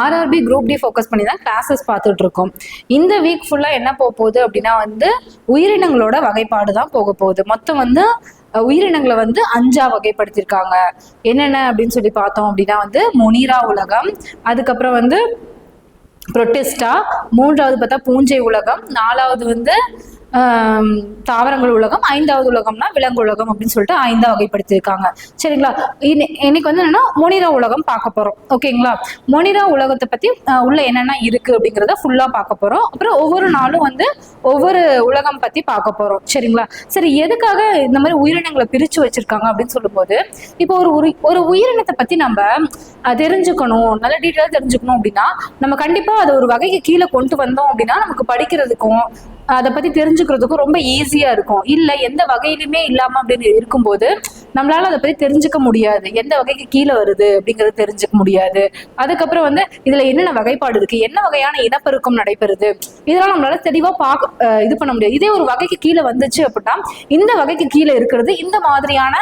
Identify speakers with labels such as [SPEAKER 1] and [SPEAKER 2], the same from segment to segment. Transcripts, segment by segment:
[SPEAKER 1] RRB group D focus பண்ணி தான் classes பார்த்துட்டு இருக்கோம் இந்த வீக் ஃபுல்லாக என்ன போக போகுது அப்படின்னா வந்து உயிரினங்களோட வகைப்பாடு தான் போக போகுது. மொத்தம் வந்து உயிரினங்களை வந்து அஞ்சா வகைப்படுத்தியிருக்காங்க. என்னென்ன அப்படின்னு சொல்லி பார்த்தோம் அப்படின்னா வந்து மொனிரா உலகம் அதுக்கப்புறம் வந்து புரொட்டிஸ்டா மூன்றாவது பார்த்தா பூஞ்சை உலகம் நாலாவது வந்து தாவரங்கள் உலகம் ஐந்தாவது உலகம்னா விலங்கு உலகம் அப்படின்னு சொல்லிட்டு ஐந்தா வகைப்படுத்தியிருக்காங்க. சரிங்களா? இன்னை- இன்னைக்கு வந்து என்னன்னா மொனிரா உலகம் பார்க்க போறோம். ஓகேங்களா? மொனிரா உலகத்தை பத்தி உள்ள என்னென்ன இருக்கு அப்படிங்கிறத ஃபுல்லா பார்க்க போறோம். அப்புறம் ஒவ்வொரு நாளும் வந்து ஒவ்வொரு உலகம் பத்தி பார்க்க போறோம். சரிங்களா? சரி எதுக்காக இந்த மாதிரி உயிரினங்களை பிரிச்சு வச்சிருக்காங்க அப்படின்னு சொல்லும்போது இப்போ ஒரு ஒரு உயிரினத்தை பத்தி நம்ம தெரிஞ்சுக்கணும் நல்ல டீட்டெயிலாக தெரிஞ்சுக்கணும் அப்படின்னா நம்ம கண்டிப்பா அதை ஒரு வகைக்கு கீழே கொண்டு வந்தோம் அப்படின்னா நமக்கு படிக்கிறதுக்கும் அதை பத்தி தெரிஞ்சுக்கிறதுக்கும் ரொம்ப ஈஸியா இருக்கும். இல்ல எந்த வகையிலுமே இல்லாம அப்படின்னு இருக்கும்போது நம்மளால அதை பத்தி தெரிஞ்சுக்க முடியாது. எந்த வகைக்கு கீழே வருது அப்படிங்கறது தெரிஞ்சுக்க முடியாது. அதுக்கப்புறம் வந்து இதுல என்னென்ன வகைப்பாடு இருக்கு? என்ன வகையான இனப்பெருக்கம் நடைபெறுது? இதெல்லாம் நம்மளால தெளிவா பார்க்க இது பண்ண முடியாது. இதே ஒரு வகைக்கு கீழே வந்துச்சு அப்படின்னா இந்த வகைக்கு கீழே இருக்கிறது இந்த மாதிரியான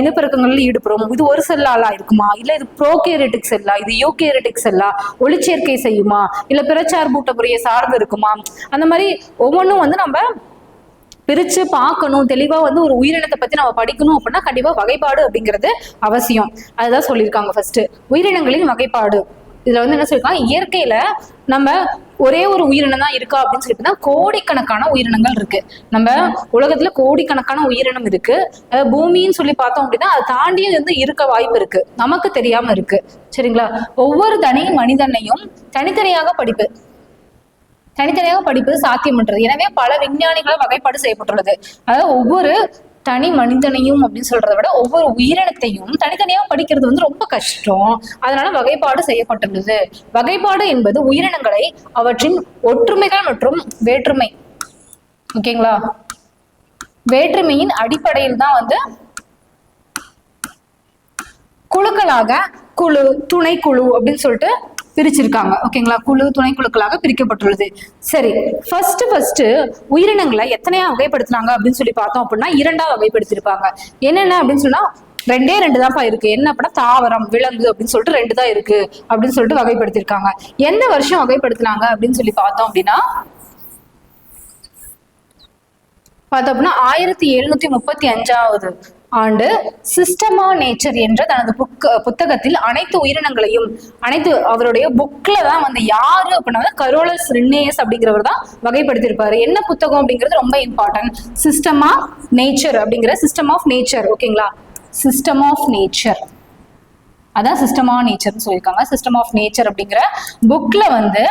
[SPEAKER 1] இனப்பெருக்கங்களில் இனப்பெருக்கங்கள்ல ஈடுபடும். இது ஒரு செல்லாலா இருக்குமா? இல்ல இது ப்ரோகேரட்டிக் செல்லா? இது யூகேரட்டிக் செல்லா? ஒளிச்சேர்க்கை செய்யுமா? இல்ல பிரச்சார் முறையை சார்ந்து இருக்குமா? அந்த மாதிரி ஒவ்வொன்றும் வந்து நம்ம பிரிச்சு பார்க்கணும். தெளிவா வந்து ஒரு உயிரினத்தை பத்தி நம்ம படிக்கணும் அப்படின்னா கண்டிப்பா வகைப்பாடு அப்படிங்கிறது அவசியம். அதுதான் சொல்லியிருக்காங்க ஃபர்ஸ்ட் உயிரினங்களின் வகைப்பாடு. இதுல வந்து என்ன சொல்லியிருக்காங்க? இயற்கையில நம்ம ஒரே ஒரு உயிரினம் தான் இருக்கா அப்படின்னு சொல்லிட்டு கோடிக்கணக்கான உயிரினங்கள் இருக்கு. நம்ம உலகத்துல கோடிக்கணக்கான உயிரினம் இருக்கு. பூமின்னு சொல்லி பார்த்தோம் அப்படின்னா அதை தாண்டியும் வந்து இருக்க வாய்ப்பு இருக்கு. நமக்கு தெரியாம இருக்கு. சரிங்களா? ஒவ்வொரு தனி மனிதனையும் தனித்தனியாக படிப்பு. தனித்தனியாக படிப்பது சாத்தியமற்றது. எனவே பல விஞ்ஞானிகளால் வகைப்பாடு செய்யப்பட்டுள்ளது. அதாவது ஒவ்வொரு தனி மனிதனையும் அப்படின்னு சொல்றதை விட ஒவ்வொரு உயிரினத்தையும் தனித்தனியாக படிக்கிறது வந்து ரொம்ப கஷ்டம். அதனால வகைப்பாடு செய்யப்பட்டுள்ளது. வகைப்பாடு என்பது உயிரினங்களை அவற்றின் ஒற்றுமைகள் மற்றும் வேற்றுமை. ஓகேங்களா? வேற்றுமையின் அடிப்படையில் தான் வந்து குழுக்களாக குழு துணைக்குழு அப்படின்னு சொல்லிட்டு பிரிச்சிருக்காங்க. ஓகேங்களா? குழு துணைக்குழுக்களாக பிரிக்கப்பட்டுள்ளது. சரி ஃபர்ஸ்ட் ஃபர்ஸ்ட் உயிரினங்களை எத்தனையா வகைப்படுத்தினாங்க அப்படின்னு சொல்லி பார்த்தோம் அப்படின்னா இரண்டா வகைப்படுத்திருப்பாங்க என்னென்ன அப்படின்னு சொன்னா ரெண்டே ரெண்டு தான்ப்பா இருக்கு. என்ன அப்படின்னா தாவரம் விலங்கு அப்படின்னு சொல்லிட்டு ரெண்டு தான் இருக்கு அப்படின்னு சொல்லிட்டு வகைப்படுத்திருக்காங்க எந்த வருஷம் வகைப்படுத்தினாங்க அப்படின்னு சொல்லி பார்த்தோம் அப்படின்னா பார்த்தோம் அப்படின்னா ஆயிரத்தி எழுநூத்தி முப்பத்தி அஞ்சாவது. ஆண்டு சிஸ்டமா நேச்சர் என்ற தனது புக் புத்தகத்தில் அனைத்து உயிரினங்களையும் அனைத்து அவருடைய புக்ல தான் வந்து யாரு அப்படின்னா கரோலஸ் ரின்னேயஸ் அப்படிங்கிறவர் தான் வகைப்படுத்தியிருப்பாரு. என்ன புத்தகம் அப்படிங்கிறது ரொம்ப இம்பார்ட்டன்ட் சிஸ்டம் ஆஃப் நேச்சர் அப்படிங்கிற சிஸ்டம் ஆஃப் நேச்சர் ஓகேங்களா சிஸ்டம் ஆஃப் நேச்சர் அதான் சிஸ்டம் ஆஃப் நேச்சர்னு சொல்லியிருக்காங்க. சிஸ்டம் ஆஃப் நேச்சர் அப்படிங்கிற புக்ல வந்து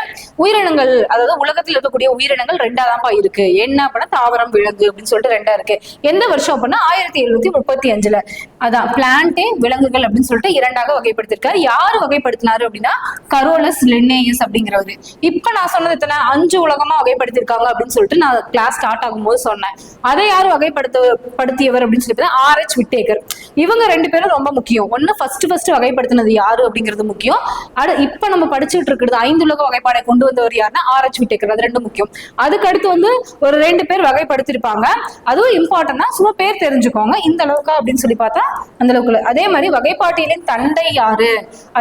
[SPEAKER 1] உயிரினங்கள் அதாவது உலகத்தில் இருக்கக்கூடிய உயிரினங்கள் ரெண்டா தான்ப்பா இருக்கு. என்ன அப்படின்னா தாவரம் விலங்கு அப்படின்னு சொல்லிட்டு ரெண்டா இருக்கு. எந்த வருஷம் அப்படின்னா ஆயிரத்தி எழுநூத்தி முப்பத்தி அஞ்சுல. அதான் பிளான்டே விலங்குகள் அப்படின்னு சொல்லிட்டு இரண்டாக வகைப்படுத்திருக்காரு யாரு வகைப்படுத்தினாரு அப்படின்னா கரோலஸ் லின்னேயஸ் அப்படிங்கிறவரு. இப்ப நான் சொன்னது எத்தனை அஞ்சு உலகமா வகைப்படுத்திருக்காங்க அப்படின்னு சொல்லிட்டு நான் கிளாஸ் ஸ்டார்ட் ஆகும்போது சொன்னேன். அதை யார் வகைப்படுத்த படுத்தியவர் அப்படின்னு சொல்லிட்டு ஆர் எச் விட்டேகர் இவங்க ரெண்டு பேரும் ரொம்ப முக்கியம். ஒன்னு ஃபர்ஸ்ட் ஃபர்ஸ்ட் வகைப்படுத்தினது யாரு அப்படிங்கிறது முக்கியம். அடு இப்ப நம்ம படிச்சுட்டு இருக்கிறது ஐந்து உலக வகைப்பாடை கொண்டு வந்தவர் யாருன்னா ஆர் எச் விட்டேக்கர். அது ரெண்டு முக்கியம். அதுக்கு அடுத்து வந்து ஒரு ரெண்டு பேர் வகைப்படுத்திருப்பாங்க அதுவும் இம்பார்ட்டன்டா சும்மா பேர் தெரிஞ்சுக்கோங்க. இந்த அளவுக்கா அப்படின்னு சொல்லி பார்த்தா அந்த அளவுக்கு அதே மாதிரி வகைப்பாட்டியலின் தந்தை யாரு?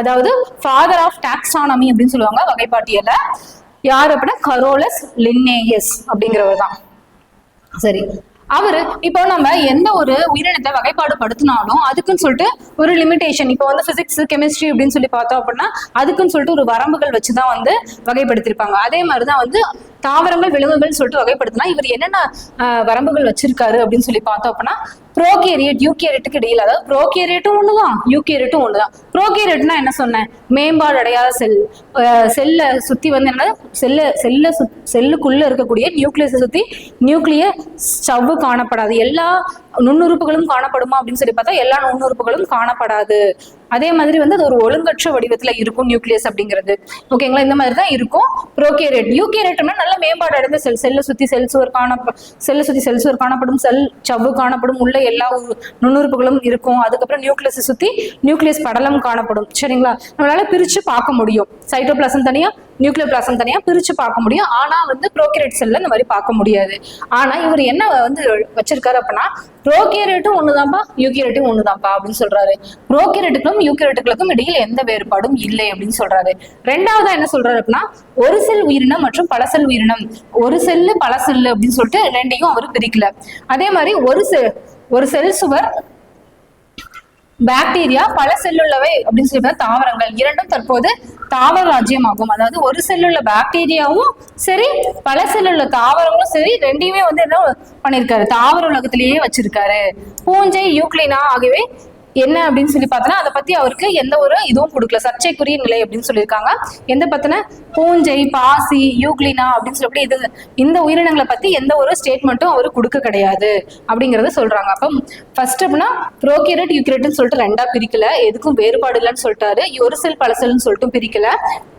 [SPEAKER 1] அதாவது ஃபாதர் ஆஃப் டாக்ஸானமி அப்படின்னு சொல்லுவாங்க வகைப்பாட்டியல யார் அப்படின்னா? கரோலஸ் லின்னேயஸ் அப்படிங்கிறவர் தான். சரி. அவரு இப்போ நம்ம எந்த ஒரு உயிரினத்தை வகைப்பாடு படுத்தினாலும் அதுக்குன்னு சொல்லிட்டு ஒரு லிமிடேஷன் இப்போ வந்து பிசிக்ஸ் கெமிஸ்ட்ரி அப்படின்னு சொல்லி பார்த்தோம் அப்படின்னா அதுக்குன்னு சொல்லிட்டு ஒரு வரம்புகள் வச்சுதான் வந்து வகைப்படுத்திருப்பாங்க. அதே மாதிரிதான் வந்து தாவரங்கள் விலங்குகள் சொல்லிட்டு வகைப்படுத்தினா இவர் என்னென்ன வரம்புகள் வச்சிருக்காரு அப்படின்னு சொல்லி பார்த்தோம் அப்படின்னா ப்ரோகேரியட் யூகேரியட்டுக்கு இடையில அதாவது ப்ரோகேரியட்டும் ஒண்ணுதான் யூகேரியட்டும் ஒண்ணுதான். ப்ரோகேரியட்னா என்ன சொன்னேன்? மேம்பாடு அடையாத செல் செல்லை சுத்தி வந்து என்ன செல்ல செல்ல சு செல்லுக்குள்ள இருக்கக்கூடிய நியூக்ளியஸை சுத்தி நியூக்ளிய ஸ்டவ் காணப்படாது. எல்லா நுண்ணுறுப்புகளும் காணப்படுமா அப்படின்னு சொல்லி பார்த்தா எல்லா நுண்ணுறுப்புகளும் காணப்படாது. அதே மாதிரி வந்து அது ஒரு ஒழுங்கற்ற வடிவத்துல இருக்கும் நியூக்ளியஸ் அப்படிங்கிறது. ஓகேங்களா இந்த மாதிரி தான் இருக்கும். ப்ரோகேரேட். யூகேரியட்னா நல்ல மேம்பாடு அடைந்த செல் செல்லை சுத்தி செல் சுவர் காண செல்லை சுத்தி செல் சுவர் காணப்படும் செல் சவ்வு காணப்படும் உள்ள எல்லா நுண்ணுறுப்புகளும் இருக்கும். அதுக்கப்புறம் நியூக்ளியஸை சுத்தி நியூக்ளியஸ் படலம் காணப்படும். சரிங்களா? நம்மளால பிரிச்சு பார்க்க முடியும். சைட்டோபிளாசம் தனியா நியூக்ளியர் பிளாசம் தனியா பிரிச்சு பார்க்க முடியும். ஆனா வந்து ப்ரோகேரியட் செல்ல இந்த மாதிரி பார்க்க முடியாது. ஆனா இவர் என்ன வந்து வச்சிருக்காரு அப்படின்னா ப்ரோகேரியட்டும் ஒண்ணுதான்ப்பா யூகேரியட்டும் ஒண்ணுதான்ப்பா அப்படின்னு சொல்றாரு. ப்ரோகேரியட்டுக்கும் யூகேரியட்டுகளுக்கும் இடையில் எந்த வேறுபாடும் இல்லை அப்படின்னு சொல்றாரு. ரெண்டாவதா என்ன சொல்றாரு அப்படின்னா ஒரு செல் உயிரினம் மற்றும் பல செல் உயிரினம். ஒரு செல்லு பல செல்லு அப்படின்னு சொல்லிட்டு ரெண்டையும் அவர் பிரிக்கல. அதே மாதிரி ஒரு செல் ஒரு செல் சுவர் பாக்டீரியா பல செல்லுள்ளவை அப்படின்னு சொல்லி தாவரங்கள் இரண்டும் தற்போது தாவர ராஜ்யமாகும் அதாவது ஒரு செல்லுள்ள பாக்டீரியாவும் சரி பல செல்லுள்ள தாவரங்களும் சரி ரெண்டையுமே வந்து என்ன பண்ணிருக்காரு? தாவர உலகத்திலேயே வச்சிருக்காரு. பூஞ்சை யூக்ளினா ஆகியவை என்ன அப்படின்னு சொல்லி பார்த்தோன்னா அதை பத்தி அவருக்கு எந்த ஒரு இதுவும் கொடுக்கல. சர்ச்சைக்குரிய நிலை அப்படின்னு சொல்லியிருக்காங்க. எந்த பத்தின? பூஞ்சை பாசி யூக்ளினா அப்படின்னு சொல்லி இது இந்த உயிரினங்களை பத்தி எந்த ஒரு ஸ்டேட்மெண்ட்டும் அவர் கொடுக்க கிடையாது அப்படிங்கறத சொல்றாங்க. அப்போ ஃபர்ஸ்ட் அப்படின்னா ப்ரோகேரட் யூக்ரேட்னு சொல்லிட்டு ரெண்டா பிரிக்கல. எதுக்கும் வேறுபாடு இல்லைன்னு சொல்லிட்டாரு. ஒரு செல் பல செல்னு சொல்லிட்டு பிரிக்கல.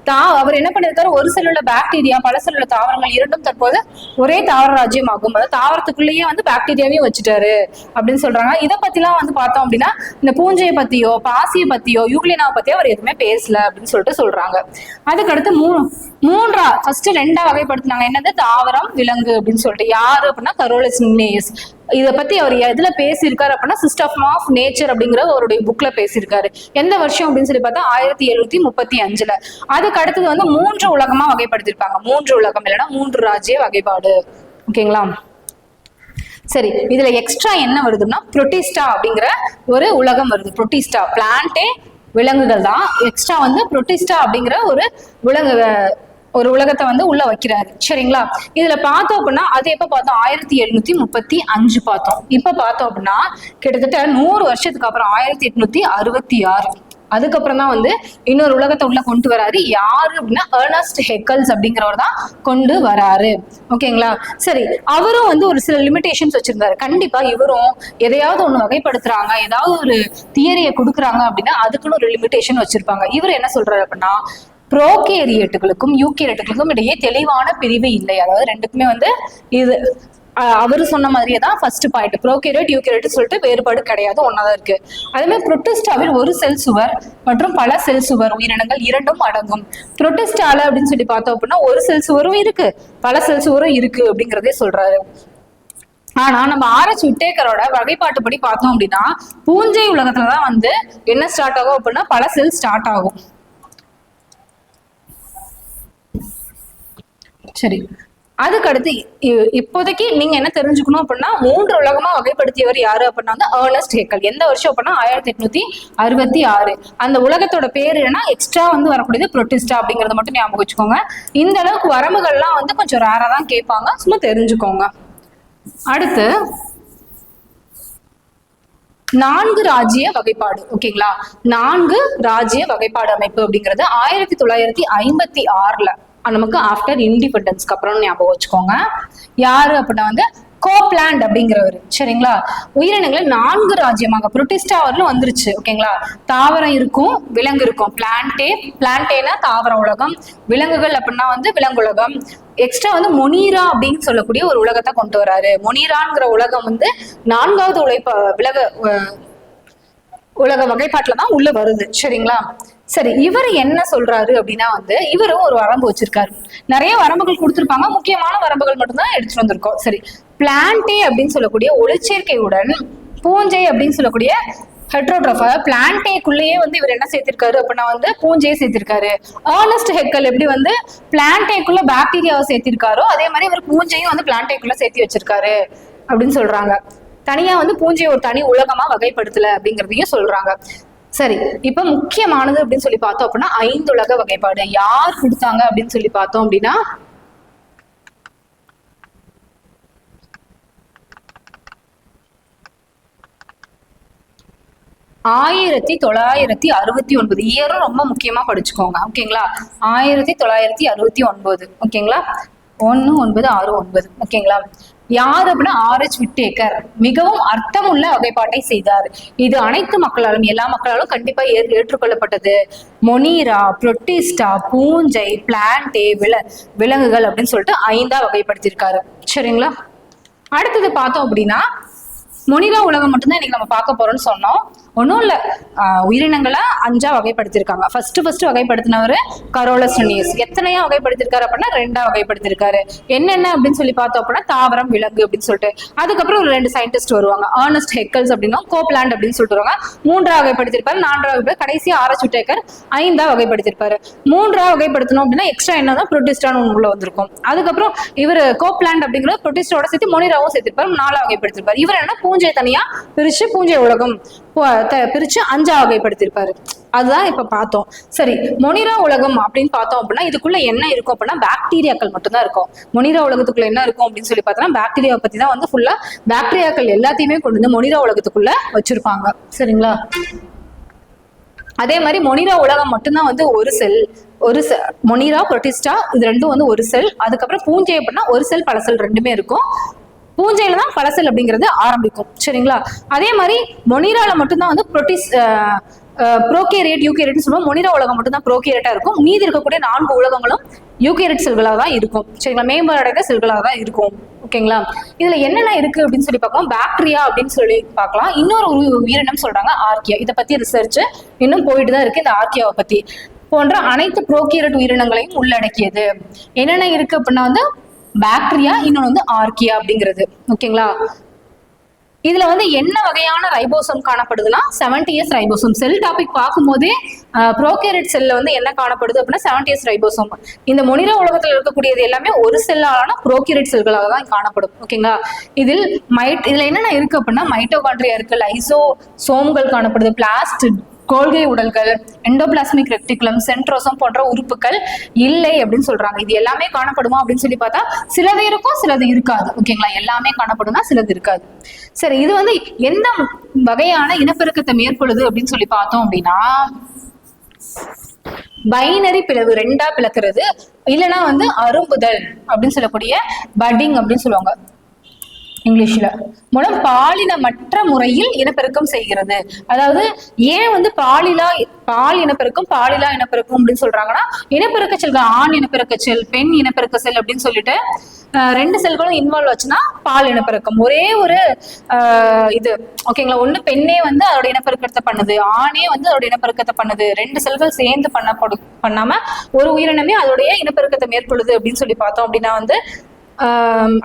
[SPEAKER 1] தா அவர் என்ன பண்ணிருக்காரு? ஒரு செல்லுள்ள பாக்டீரியா பல செல்லுள்ள தாவரங்கள் இரண்டும் தற்போது ஒரே தாவர ராஜ்யம் ஆகும் அதாவது தாவரத்துக்குள்ளேயே வந்து பாக்டீரியாவையும் வச்சுட்டாரு அப்படின்னு சொல்றாங்க. இதை பத்திலாம் வந்து பார்த்தோம் அப்படின்னா இந்த பூஞ்சையை பத்தியோ பாசியை பத்தியோ யூக்ளினாவை பத்தியோ அவர் எதுவுமே பேசல அப்படின்னு சொல்லிட்டு சொல்றாங்க. அதுக்கடுத்து மூ மூன்றா ஃபர்ஸ்ட் ரெண்டா வகைப்படுத்தினாங்க. என்னது? தாவரம் விலங்கு அப்படின்னு சொல்லிட்டு. யாரு அப்படின்னா? கரோலிஸ் இதை பத்தி அவர் எதுல பேசியிருக்காரு அப்படின்னா சிஸ்டம் ஆஃப் நேச்சர் அப்படிங்கிற அவருடைய புக்ல பேசியிருக்காரு. எந்த வருஷம் அப்படின்னு சொல்லி பார்த்தா ஆயிரத்தி எழுநூத்தி முப்பத்தி அஞ்சுல. அதுக்கு அடுத்தது வந்து மூன்று உலகமா வகைப்படுத்திருப்பாங்க மூன்று உலகம் இல்லைன்னா மூன்று ராஜ்ய வகைப்பாடு. ஓகேங்களா? சரி இதுல எக்ஸ்ட்ரா என்ன வருதுன்னா புரோட்டிஸ்டா அப்படிங்கிற ஒரு உலகம் வருது. புரோட்டிஸ்டா பிளான்டே விலங்குகள் தான். எக்ஸ்ட்ரா வந்து புரோட்டிஸ்டா அப்படிங்கிற ஒரு விலங்கு ஒரு உலகத்தை வந்து உள்ள வைக்கிறாரு. சரிங்களா? இதுல பார்த்தோம் அப்படின்னா அது எப்ப பார்த்தோம்? ஆயிரத்தி எழுநூத்தி முப்பத்தி அஞ்சு பார்த்தோம். இப்ப பார்த்தோம் அப்படின்னா கிட்டத்தட்ட நூறு வருஷத்துக்கு அப்புறம் ஆயிரத்தி எட்நூத்தி அறுபத்தி ஆறு. அதுக்கப்புறம் தான் வந்து இன்னொரு உலகத்தை உள்ள கொண்டு வராரு. யாரு அப்படின்னா ஏர்னஸ்ட் ஹெக்கல்ஸ் அப்படிங்கிறவர் தான் கொண்டு வராரு. ஓகேங்களா? சரி அவரும் வந்து ஒரு சில லிமிடேஷன்ஸ் வச்சிருந்தாரு. கண்டிப்பா இவரும் எதையாவது ஒண்ணு வகைப்படுத்துறாங்க ஏதாவது ஒரு தியரியை கொடுக்குறாங்க அப்படின்னா அதுக்குன்னு ஒரு லிமிடேஷன் வச்சிருப்பாங்க. இவர் என்ன சொல்றாரு அப்படின்னா ப்ரோகேரியட்டுகளுக்கும் யூகேரியட்டுகளுக்கும் இடையே தெளிவான பிரிவு இல்லை. அதாவது ரெண்டுக்குமே வந்து இது அஹ் அவர் சொன்ன மாதிரியே தான் ஃபர்ஸ்ட் பாயிண்ட் ப்ரோகேரியட் யூகேரியட் சொல்லிட்டு வேறுபாடு கிடையாது ஒன்னாதான் இருக்கு. அதே மாதிரி ஒரு செல் சுவர் மற்றும் பல செல் சுவர் உயிரினங்கள் இரண்டும் அடங்கும். புரொட்டிஸ்டால அப்படின்னு சொல்லி பார்த்தோம் அப்படின்னா ஒரு செல் சுவரும் இருக்கு பல செல் சுவரும் இருக்கு அப்படிங்கிறதே சொல்றாரு. ஆனா நம்ம ஆர்எச் விட்டேக்கரோட வகைப்பாட்டுப்படி பார்த்தோம் அப்படின்னா பூஞ்சை உலகத்துலதான் வந்து என்ன ஸ்டார்ட் ஆகும் அப்படின்னா பல செல் ஸ்டார்ட் ஆகும். சரி. அதுக்கடுத்து இப்போதைக்கு நீங்க என்ன தெரிஞ்சுக்கணும் அப்படின்னா மூன்று உலகமா வகைப்படுத்தியவர் யாரு அப்படின்னா வந்து ஏர்னஸ்ட் ஹேக்கல் எந்த வருஷம் அப்படின்னா ஆயிரத்தி எட்நூத்தி அறுபத்தி ஆறு. அந்த உலகத்தோட பேர் என்னன்னா எக்ஸ்ட்ரா வந்து வரக்கூடியது புரொட்டிஸ்டா அப்படிங்கறத மட்டும் ஞாபகம் வச்சுக்கோங்க. இந்த அளவுக்கு வரம்புகள்லாம் வந்து கொஞ்சம் ரேரா தான் கேட்பாங்க. சும்மா தெரிஞ்சுக்கோங்க. அடுத்து நான்கு ராஜ்ய வகைப்பாடு. ஓகேங்களா? நான்கு ராஜ்ய வகைப்பாடு அமைப்பு அப்படிங்கிறது ஆயிரத்தி தொள்ளாயிரத்தி ஐம்பத்தி ஆறுல. நமக்கு ஆஃப்டர் இண்டிபெண்டன்ஸ்க்கு அப்புறம் ஞாபகம் வச்சுக்கோங்க. யாரு அப்படின்னா வந்து கோப்லாண்ட் அப்படிங்கிறவர். சரிங்களா? உயிரினங்களை நான்கு ராஜ்யமாக புரோட்டிஸ்டா வந்துருச்சு. ஓகேங்களா? தாவரம் இருக்கும் விலங்கு இருக்கும். பிளான்டே பிளான்டேனா தாவர உலகம். விலங்குகள் அப்படின்னா வந்து விலங்குலகம் எக்ஸ்ட்ரா வந்து மொனீரா அப்படின்னு சொல்லக்கூடிய ஒரு உலகத்தை கொண்டு வராரு. மொனீராங்கிற உலகம் வந்து நான்காவது உழைப்ப விலக உலக வகைப்பாட்டில் தான் உள்ள வருது. சரிங்களா? சரி இவர் என்ன சொல்றாரு அப்படின்னா வந்து இவரும் ஒரு வரம்பு வச்சிருக்காரு. நிறைய வரம்புகள் கொடுத்துருப்பாங்க. முக்கியமான வரம்புகள் மட்டும்தான் எடுத்துட்டு வந்திருக்கோம். சரி பிளான்டே அப்படின்னு சொல்லக்கூடிய ஒளிச்சேர்க்கையுடன் பூஞ்சை அப்படின்னு சொல்லக்கூடிய ஹெட்ரோட்ரோஃபா பிளான்டேக்குள்ளேயே வந்து இவர் என்ன சேர்த்திருக்காரு அப்படின்னா வந்து பூஞ்சையை சேர்த்திருக்காரு. ஆர்னஸ்ட் ஹெக்கல் எப்படி வந்து பிளான்டேக்குள்ள பாக்டீரியாவை சேர்த்திருக்காரோ அதே மாதிரி இவர் பூஞ்சையும் வந்து பிளான்டேக்குள்ள சேர்த்து வச்சிருக்காரு அப்படின்னு சொல்றாங்க. தனியா வந்து பூஞ்சையை ஒரு தனி உலகமா வகைப்படுத்தல அப்படிங்கிறதையும் சொல்றாங்க. சரி இப்ப முக்கியமானது அப்படின்னு சொல்லி பார்த்தோம் அப்படின்னா ஐந்து உலக வகைப்பாடு. யார் கொடுத்தாங்க அப்படின்னு சொல்லி பார்த்தோம் அப்படின்னா ஆயிரத்தி தொள்ளாயிரத்தி அறுபத்தி ஒன்பது. இயரும் ரொம்ப முக்கியமா படிச்சுக்கோங்க ஓகேங்களா? ஆயிரத்தி தொள்ளாயிரத்தி அறுபத்தி ஒன்பது ஓகேங்களா? ஒன்று ஒன்பது ஆறு ஒன்பது ஓகேங்களா? யார் அப்படின்னா ஆர்எச் விட்டேக்கர் மிகவும் அர்த்தமுள்ள வகைப்பாட்டை செய்தார். இது அனைத்து மக்களாலும் எல்லா மக்களாலும் கண்டிப்பா ஏ- ஏற்றுக்கொள்ளப்பட்டது. மொனீரா புரொட்டிஸ்டா பூஞ்சை பிளான்டே வில விலங்குகள் அப்படின்னு சொல்லிட்டு ஐந்தா வகைப்படுத்தியிருக்காரு. சரிங்களா? அடுத்தது பார்த்தோம் அப்படின்னா மொனிரா உலகம் மட்டும்தான் இன்னைக்கு நம்ம பார்க்க போறோம்னு சொன்னோம். ஒன்றும் இல்லை உயிரினங்களை அஞ்சா வகைப்படுத்திருக்காங்க. ஃபர்ஸ்ட் ஃபர்ஸ்ட் வகைப்படுத்தினவர் கரோலசுனியஸ் எத்தனையா வகைப்படுத்திருக்காரு அப்படின்னா ரெண்டா வகைப்படுத்திருக்காரு. என்னென்ன அப்படின்னு சொல்லி பார்த்தோம் அப்படின்னா தாவரம் விலங்கு அப்படின்னு சொல்லிட்டு. அதுக்கப்புறம் ஒரு ரெண்டு சயின்டிஸ்ட் வருவாங்க. ஆர்னஸ்ட் ஹெக்கல்ஸ் அப்படின்னா கோப்லாண்ட் அப்படின்னு சொல்லிட்டு வருவாங்க. மூன்றா வகைப்படுத்திருப்பாரு. நான்கா வகைப்படுத்தி கடைசி ஆராய்ச்சி ஐந்தா வகைப்படுத்திருப்பாரு. மூன்றா வகைப்படுத்தணும் அப்படின்னா எக்ஸ்ட்ரா என்னதான் புரோட்டிஸ்டான உள்ள வந்திருக்கும். அதுக்கப்புறம் இவர் கோப்லாண்ட் அப்படிங்கிற புரோட்டிஸ்டோட சேர்த்து மொனிராவும் சேர்த்திருப்பாரு. நாலா வகைப்படுத்திருப்பாரு. இவர் என்ன பூஞ்சை தனியா பிரிச்சு பூஞ்சை உலகம் பிரித்து பிரிச்சு அஞ்சா வகைப்படுத்திருப்பாரு. அதுதான் இப்ப பார்த்தோம். சரி மொனிரா உலகம் அப்படின்னு பார்த்தோம் அப்படின்னா இதுக்குள்ள என்ன இருக்கும் அப்படின்னா பாக்டீரியாக்கள் மட்டும்தான் இருக்கும். மொனிரா உலகத்துக்குள்ள என்ன இருக்கும் அப்படின்னு சொல்லி பார்த்தோம்னா பாக்டீரியா பத்தி தான் வந்து ஃபுல்லா பாக்டீரியாக்கள் எல்லாத்தையுமே கொண்டு வந்து மொனிரா உலகத்துக்குள்ள வச்சிருப்பாங்க. சரிங்களா? அதே மாதிரி மொனிரா உலகம் மட்டும்தான் வந்து ஒரு செல் ஒரு செ மொனிரா புரோட்டிஸ்டா இது ரெண்டும் வந்து ஒரு செல் அதுக்கப்புறம் பூஞ்சை அப்படின்னா ஒரு செல் பல செல் ரெண்டுமே இருக்கும். பூஞ்சையில தான் பலசல் அப்படிங்கிறது ஆரம்பிக்கும். சரிங்களா? அதே மாதிரி மொனிரால மட்டும்தான் வந்து ப்ரோட்டீஸ் ப்ரோகேரியட் யூகேரேட்னு சொல்லுவோம். மொனிரா உலகம் மட்டும் தான் ப்ரோகேரியட்டா இருக்கும். மீதி இருக்கக்கூடிய நான்கு உலகங்களும் யூகேரேட் செல்களாக தான் இருக்கும். சரிங்களா? மேம்பாடடைந்த செல்களாக தான் இருக்கும். ஓகேங்களா? இதுல என்னென்ன இருக்கு அப்படின்னு சொல்லி பார்க்கலாம். பாக்டீரியா அப்படின்னு சொல்லி பார்க்கலாம். இன்னொரு உயிர்- உயிரினம் சொல்றாங்க? ஆர்கியா. இதை பத்தி ரிசர்ச் இன்னும் போயிட்டு தான் இருக்கு இந்த ஆர்கியாவை பத்தி. போன்ற அனைத்து ப்ரோகேரியட் உயிரினங்களையும் உள்ளடக்கியது. என்னென்ன இருக்கு அப்படின்னா வந்து பாக்டீரியா இன்னொன்று வந்து ஆர்கியா அப்படிங்கிறது. ஓகேங்களா இதுல வந்து என்ன வகையான ribosome காணப்படுதுன்னா seventy years ribosome cell topic பார்க்கும்போதே ப்ரோகேரட் செல்ல வந்து என்ன காணப்படுது அப்படின்னா செவன்டி இயர்ஸ் ரைபோசோம் இந்த மொனிரா உலகத்தில் இருக்கக்கூடியது எல்லாமே ஒரு செல்லாலான ப்ரோகேரட் செல்களாக தான் காணப்படும். ஓகேங்களா இதில் மைட் இதுல என்னென்ன இருக்கு அப்படின்னா மைட்டோகாண்ட்ரியா இருக்கு லைசோ சோம்கள் காணப்படுது பிளாஸ்டிக் கோல்கை உடல்கள் எண்டோபிளாஸ்மிக் ரெக்டிகுலம் சென்ட்ரோசம் போன்ற உறுப்புகள் இல்லை அப்படின்னு சொல்றாங்க. இது எல்லாமே காணப்படுமா அப்படின்னு சொல்லி பார்த்தா சிலது இருக்கும் சிலது இருக்காது. ஓகேங்களா எல்லாமே காணப்படும்னா சிலது இருக்காது. சரி இது வந்து எந்த வகையான இனப்பெருக்கத்தை மேற்கொள்ளுது அப்படின்னு சொல்லி பார்த்தோம் அப்படின்னா பைனரி பிளவு ரெண்டா பிளக்கிறது. இல்லைன்னா வந்து அரும்புதல் அப்படின்னு சொல்லக்கூடிய பட்டிங் அப்படின்னு சொல்லுவாங்க. இங்கிலீஷ்ல. மூலம் பாலினமற்ற முறையில் இனப்பெருக்கம் செய்கிறது. அதாவது ஏன் வந்து பாலிலா பால் இனப்பெருக்கம் பாலிலா இனப்பெருக்கம் அப்படின்னு சொல்றாங்கன்னா இனப்பெருக்க செல்கள் ஆண் இனப்பெருக்க செல் பெண் இனப்பெருக்க செல் அப்படின்னு சொல்லிட்டு ரெண்டு செல்களும் இன்வால்வ் ஆச்சுன்னா பால் இனப்பெருக்கம். ஒரே ஒரு இது. ஓகேங்களா ஒண்ணு பெண்ணே வந்து அதோட இனப்பெருக்கத்தை பண்ணுது. ஆணே வந்து அதோட இனப்பெருக்கத்தை பண்ணுது. ரெண்டு செல்கள் சேர்ந்து பண்ண பண்ணாம ஒரு உயிரினமே அதோடைய இனப்பெருக்கத்தை மேற்கொள்ளுது அப்படின்னு சொல்லி பார்த்தோம் அப்படின்னா வந்து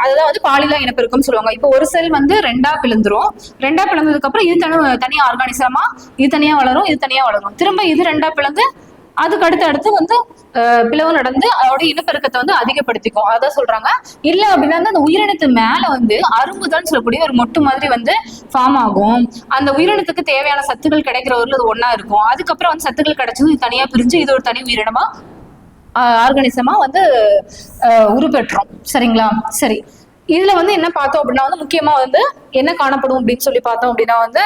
[SPEAKER 1] அதுதான் வந்து பாலிலா இனப்பெருக்கம் சொல்லுவாங்க. இப்போ ஒரு செல் வந்து ரெண்டா பிளந்துரும். ரெண்டா பிளந்ததுக்கு அப்புறம் இது தனி தனியா ஆர்கானிசமா இது தனியா வளரும் இது தனியா வளரும். திரும்ப இது ரெண்டா பிளந்து அதுக்கு அடுத்து அடுத்து வந்து பிளவு நடந்து அதோட இனப்பெருக்கத்தை வந்து அதிகப்படுத்திக்கும். அதான் சொல்றாங்க. இல்ல அப்படின்னா வந்து அந்த உயிரினத்து மேல வந்து அரும்புதான் சொல்லக்கூடிய ஒரு மொட்டு மாதிரி வந்து ஃபார்ம் ஆகும். அந்த உயிரினத்துக்கு தேவையான சத்துக்கள் கிடைக்கிற ஒரு அது ஒன்னா இருக்கும். அதுக்கப்புறம் வந்து சத்துக்கள் கிடைச்சது இது தனியா பிரிஞ்சு இது ஒரு தனி உயிரினமா ஆர்கனிசமா வந்து ஆஹ் உருப்பெற்றோம். சரிங்களா? சரி. இதுல வந்து என்ன பார்த்தோம் அப்படின்னா வந்து முக்கியமா வந்து என்ன காணப்படும் அப்படின்னு சொல்லி பார்த்தோம் அப்படின்னா வந்து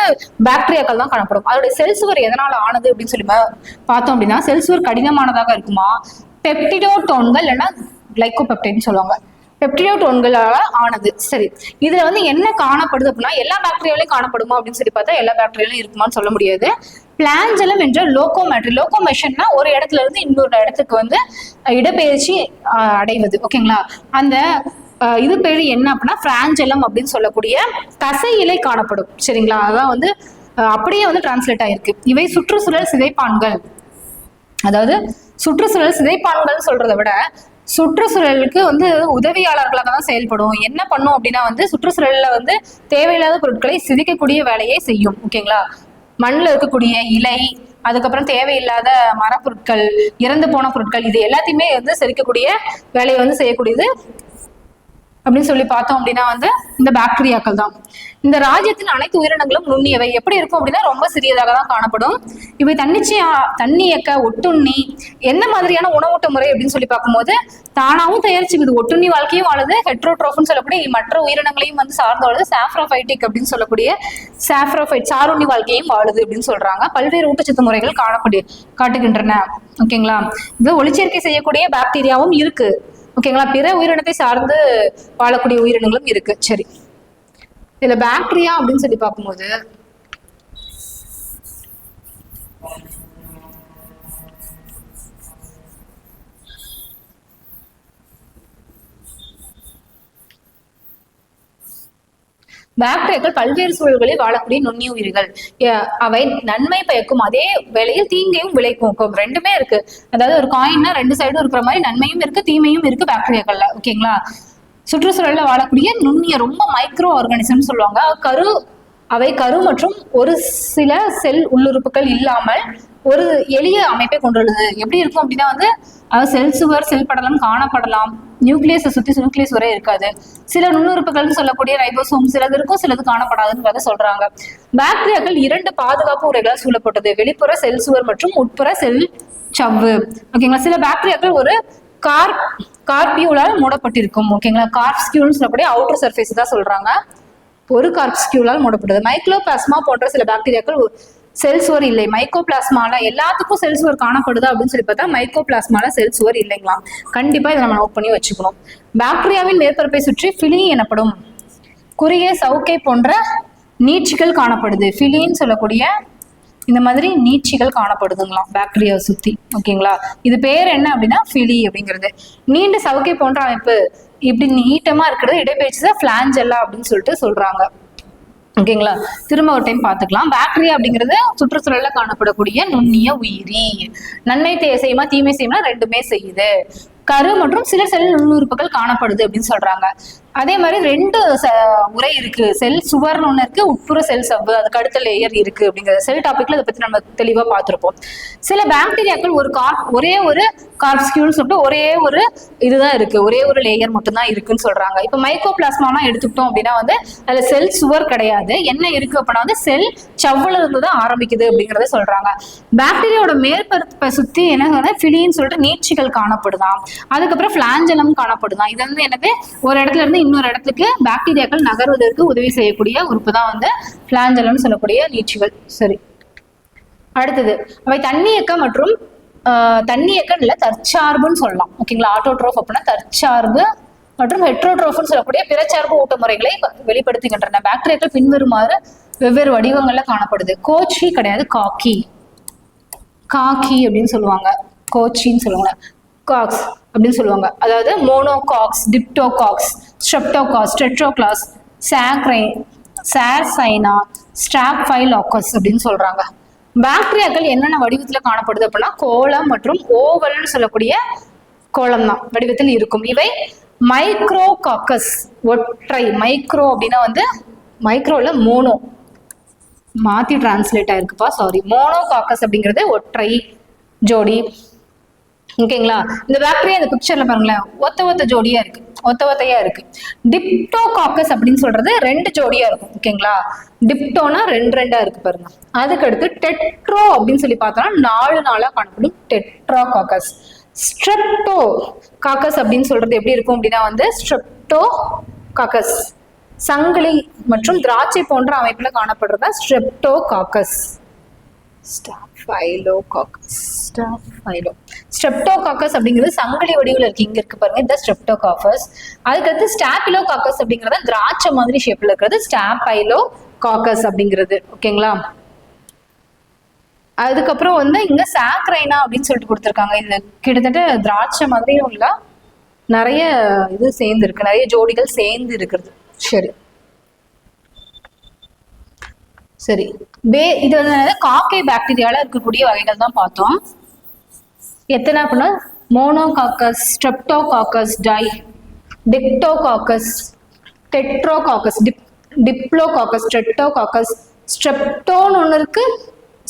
[SPEAKER 1] பாக்டீரியாக்கள் தான் காணப்படும். அதோட செல் சுவர் எதனால ஆனது அப்படின்னு சொல்லி பார்த்தோம் அப்படின்னா செல் சுவர் கடினமானதாக இருக்குமா? பெப்டிடோட்டோன்கள் இல்லைன்னா கிளைகோபெப்டைன்னு சொல்லுவாங்க. பெப்டிடோட்டோன்களால ஆனது. சரி. இதுல வந்து என்ன காணப்படுது அப்படின்னா எல்லா பாக்டீரியாலையும் காணப்படுமா அப்படின்னு சொல்லி பார்த்தா எல்லா பாக்டீரியாலும் இருக்குமான்னு சொல்ல முடியாது. பிளாஞ்சலம் என்ற லோகோமேட்ரி லோகோமேஷன்னா ஒரு இடத்துல இருந்து இன்னொரு இடத்துக்கு வந்து இடப்பெயர்ச்சி அடைவது. ஓகேங்களா அந்த இது பேர் என்ன அப்படின்னா பிராஞ்சலம் அப்படின்னு சொல்லக்கூடிய தசை இலை காணப்படும். சரிங்களா? அதான் வந்து அப்படியே வந்து டிரான்ஸ்லேட் ஆயிருக்கு. இவை சுற்றுச்சூழல் சிதைப்பான்கள். அதாவது சுற்றுச்சூழல் சிதைப்பான்கள் சொல்றதை விட சுற்றுச்சூழலுக்கு வந்து உதவியாளர்களாக தான் செயல்படும். என்ன பண்ணும் அப்படின்னா வந்து சுற்றுச்சூழல்ல வந்து தேவையில்லாத பொருட்களை சிதைக்கக்கூடிய வேலையை செய்யும் ஓகேங்களா? மண்ணில் இருக்கக்கூடிய இலை அதுக்கப்புறம் தேவையில்லாத மரப்பொருட்கள் இறந்து போன பொருட்கள் இது எல்லாத்தையுமே வந்து செரிக்கக்கூடிய வேலையை வந்து செய்யக்கூடியது அப்படின்னு சொல்லி பார்த்தோம் அப்படின்னா வந்து இந்த பாக்டீரியாக்கள் தான். இந்த ராஜ்யத்தின் அனைத்து உயிரினங்களும் நுண்ணியவை. எப்படி இருக்கும் அப்படின்னா ரொம்ப சிறியதாக தான் காணப்படும். இவை தன்னிச்சையா தண்ணியக்க ஒட்டுண்ணி என்ன மாதிரியான உணவூட்ட முறை அப்படின்னு சொல்லி பார்க்கும்போது தானாவும் தயாரிச்சுக்குது ஒட்டுண்ணி வாழ்க்கையும் வாழுது. ஹெட்ரோட்ரோஃப்னு சொல்லக்கூடிய மற்ற உயிரினங்களையும் வந்து சார்ந்து வாழுது. சாஃப்ரோஃபைட்டிக் அப்படின்னு சொல்லக்கூடிய சாஃப்ரோஃபைட் சாருண்ணி வாழ்க்கையும் வாழுது அப்படின்னு சொல்றாங்க. பல்வேறு ஊட்டச்சத்து முறைகள் காணப்படு காட்டுகின்றன. ஓகேங்களா? இது ஒளிச்சேர்க்கை செய்யக்கூடிய பாக்டீரியாவும் இருக்கு. ஓகேங்களா? பிற உயிரினத்தை சார்ந்து வாழக்கூடிய உயிரினங்களும் இருக்கு. சரி. இதுல பாக்டீரியா அப்படின்னு சொல்லி பார்க்கும்போது பாக்டீரியாக்கள் பல்வேறு சூழல்களில் வாழக்கூடிய நுண்ணிய உயிர்கள் அவை நன்மை பயக்கும். அதே வேளையில் தீங்கையும் விளைக்கும் ரெண்டுமே இருக்கு. அதாவது ஒரு காயின்னா ரெண்டு சைடும் இருக்கிற மாதிரி நன்மையும் இருக்கு தீமையும் இருக்கு பாக்டீரியாக்கள்ல ஓகேங்களா சுற்றுச்சூழலில் வாழக்கூடிய நுண்ணிய ரொம்ப மைக்ரோ ஆர்கானிசம் சொல்லுவாங்க. கரு அவை கரு மற்றும் ஒரு சில செல் உள்ளுறுப்புகள் இல்லாமல் ஒரு எளிய அமைப்பை கொண்டுள்ளது. எப்படி இருக்கும் அப்படின்னா வந்து செல் சுவர் செல் படலம் காணப்படலாம். நியூக்ளியஸை சுத்தி நியூக்ளியஸ் வரை இருக்காது. சில நுண்ணுறுப்புகள்னு சொல்லக்கூடிய ரைபோசோம் சிலது இருக்கும் சிலது காணப்படாதுன்னு சொல்றாங்க. பாக்டீரியாக்கள் இரண்டு பாதுகாப்பு உரைகளால் சூழப்பட்டது. வெளிப்புற செல் சுவர் மற்றும் உட்புற செல் சவ்வு. ஓகேங்களா சில பாக்டீரியாக்கள் ஒரு கார் கார்பியூலால் மூடப்பட்டிருக்கும் ஓகேங்களா கார்ப்ஸ்கியூல்னு சொல்லக்கூடிய அவுட்டர் சர்ஃபேஸ் தான் சொல்றாங்க. ஒரு கார்ப்ஸ்கியூலால் மூடப்பட்டது. மைக்ரோபிளாஸ்மா போன்ற சில பாக்டீரியாக்கள் செல் சுவர் இல்லை. மைக்கோபிளாஸ்மால எல்லாத்துக்கும் செல் சுவர் காணப்படுதா அப்படின்னு சொல்லி பார்த்தா மைக்கோபிளாஸ்மால செல் சுவர் இல்லைங்களா கண்டிப்பா இதை நம்ம நோட் பண்ணி வச்சுக்கணும். பாக்டீரியாவின் மேற்பரப்பை சுற்றி ஃபிலி எனப்படும். குறுகிய சவுக்கை போன்ற நீட்சிகள் காணப்படுது. ஃபிலின்னு சொல்லக்கூடிய இந்த மாதிரி நீட்சிகள் காணப்படுதுங்களாம் பாக்டீரியாவை சுத்தி. ஓகேங்களா? இது பேர் என்ன அப்படின்னா ஃபிலி அப்படிங்கிறது. நீண்ட சவுக்கை போன்ற அமைப்பு. இப்படி நீட்டமா இருக்கிறது இடைப்பயிற்சி தான் ஃபிளாஞ்செல்லா அப்படின்னு சொல்லிட்டு சொல்றாங்க. ஓகேங்களா? திரும்ப ஒரு டைம் பார்த்துக்கலாம். பாக்டீரியா அப்படிங்கிறது சுற்றுச்சூழல்ல காணப்படக்கூடிய நுண்ணிய உயிரி. நன்மை செய்யுமா தீமை செய்யுமா ரெண்டுமே செய்யுது. கரு மற்றும் சில செல் நுண்ணுறுப்புகள் காணப்படுது அப்படின்னு சொல்றாங்க. அதே மாதிரி ரெண்டு ச- உரை இருக்கு. செல் சுவர்னு ஒன்று இருக்கு உட்புற செல் சவ்வு அதுக்கு அடுத்த லேயர் இருக்கு அப்படிங்கிற செல் டாபிக்ல அதை பத்தி நம்ம தெளிவா பார்த்திருப்போம். சில பாக்டீரியாக்கள் ஒரு கார் ஒரே ஒரு கார்ப்ஸ்கியூல்னு சொல்லிட்டு ஒரே ஒரு இதுதான் இருக்கு. ஒரே ஒரு லேயர் மட்டும்தான் இருக்குன்னு சொல்றாங்க. இப்போ மைக்கோபிளாஸ்மானா எடுத்துக்கிட்டோம் அப்படின்னா வந்து அதுல செல் சுவர் கிடையாது. என்ன இருக்கு அப்படின்னா வந்து செல் சவ்வுல இருந்து தான் ஆரம்பிக்குது அப்படிங்கறத சொல்றாங்க. பாக்டீரியாவோட மேற்பரப்பை சுத்தி என்ன சொல்றது ஃபிலின்னு சொல்லிட்டு நீட்சிகள் காணப்படுதான் அதுக்கப்புறம் பிளாஞ்சலம் காணப்படுதாம் இது வந்து என்னது? ஒரு இடத்துல இருந்து இன்னொரு இடத்துக்கு பாக்டீரியாக்கள் நகர்வதற்கு உதவி செய்யக்கூடிய உறுப்பு தான் வந்து பிளாஞ்சலம்னு சொல்லக்கூடிய நீட்சிகள். சரி. அடுத்தது அவை தண்ணியக்கம் மற்றும் தண்ணியக்கம் இல்லை இல்ல தற்சார்புன்னு சொல்லலாம். ஓகேங்களா? ஆட்டோட்ரோஃப் அப்படின்னா தற்சார்பு மற்றும் ஹெட்ரோட்ரோஃப்னு சொல்லக்கூடிய பிறச்சார்பு ஊட்ட முறைகளை வெளிப்படுத்துகின்றன. பாக்டீரியாக்கள் பின்வருமாறு வெவ்வேறு வடிவங்கள்ல காணப்படுது. கோச்சி கிடையாது காக்கி. காக்கி அப்படின்னு சொல்லுவாங்க. கோச்சின்னு சொல்லுவாங்க. காக்ஸ் அப்படின்னு சொல்லுவாங்க. அதாவது monococcus diplococcus streptococcus tetracoccus சாக்ரை stop ஸ்ட்ராப்ஃபைலாக்கஸ் அப்படின்னு சொல்றாங்க. பாக்டீரியாக்கள் என்னென்ன வடிவத்தில் காணப்படுது அப்படின்னா கோலம் மற்றும் ஓவல்னு சொல்லக்கூடிய கோலம் தான் வடிவத்தில் இருக்கும். இவை மைக்ரோ காக்கஸ் ஒற்றை மைக்ரோ அப்படின்னா வந்து மைக்ரோல மோனோ மாத்தி டிரான்ஸ்லேட் ஆயிருக்குப்பா சாரி மோனோ காக்கஸ் அப்படிங்கிறது ஒற்றை ஜோடி. ஓகேங்களா? இந்த பேக்டீரியா இந்த பிக்சர்ல பாருங்களேன். ஒத்த ஒத்த ஜோடியா இருக்கு. ஒத்த ஒத்தையா இருக்கு. டிப்டோகாக்கஸ் அப்படின்னு சொல்றது ரெண்டு ஜோடியா இருக்கும். ஓகேங்களா? டிப்டோனா ரெண்டு ரெண்டா இருக்கு பாருங்க. அதுக்கு அடுத்து டெட்ரோ அப்படின்னு சொல்லி பார்த்தோம்னா நாலு நாளா காணப்படும் டெட்ரா காக்கஸ் ஸ்ட்ரெப்டோ காக்கஸ் அப்படின்னு சொல்றது எப்படி இருக்கும் அப்படின்னா வந்து ஸ்ட்ரெப்டோ காக்கஸ் சங்கிலி மற்றும் திராட்சை போன்ற அமைப்புல காணப்படுறதா streptococcus staphylococcus staphylo streptococcus அப்படிங்கிறது சங்கிலி வடிவில் இருக்கு. இங்க இருக்கு பாருங்க இந்த ஸ்ட்ரெப்டோகாக்கஸ் அதுக்கடுத்து ஸ்டாபிலோகாக்கஸ் அப்படிங்கிறது திராட்சை மாதிரி ஷேப்ல இருக்கிறது. ஸ்டாஃபைலோ காக்கஸ் அப்படிங்கிறது. ஓகேங்களா? அதுக்கப்புறம் வந்து இங்க சாக்ரைனா அப்படின்னு சொல்லிட்டு கொடுத்துருக்காங்க. இது கிட்டத்தட்ட திராட்சை மாதிரியும் இல்ல நிறைய இது சேர்ந்து இருக்கு. நிறைய ஜோடிகள் சேர்ந்து இருக்கிறது. சரி. சரி. பே இது வந்து காக்கை பாக்டீரியால இருக்கக்கூடிய வகைகள் தான் பார்த்தோம். எத்தனை அப்படின்னா monococcus streptococcus di diplococcus tetracoccus dip diplococcus streptococcus ஸ்ட்ரெப்டோன்னு ஒன்று இருக்கு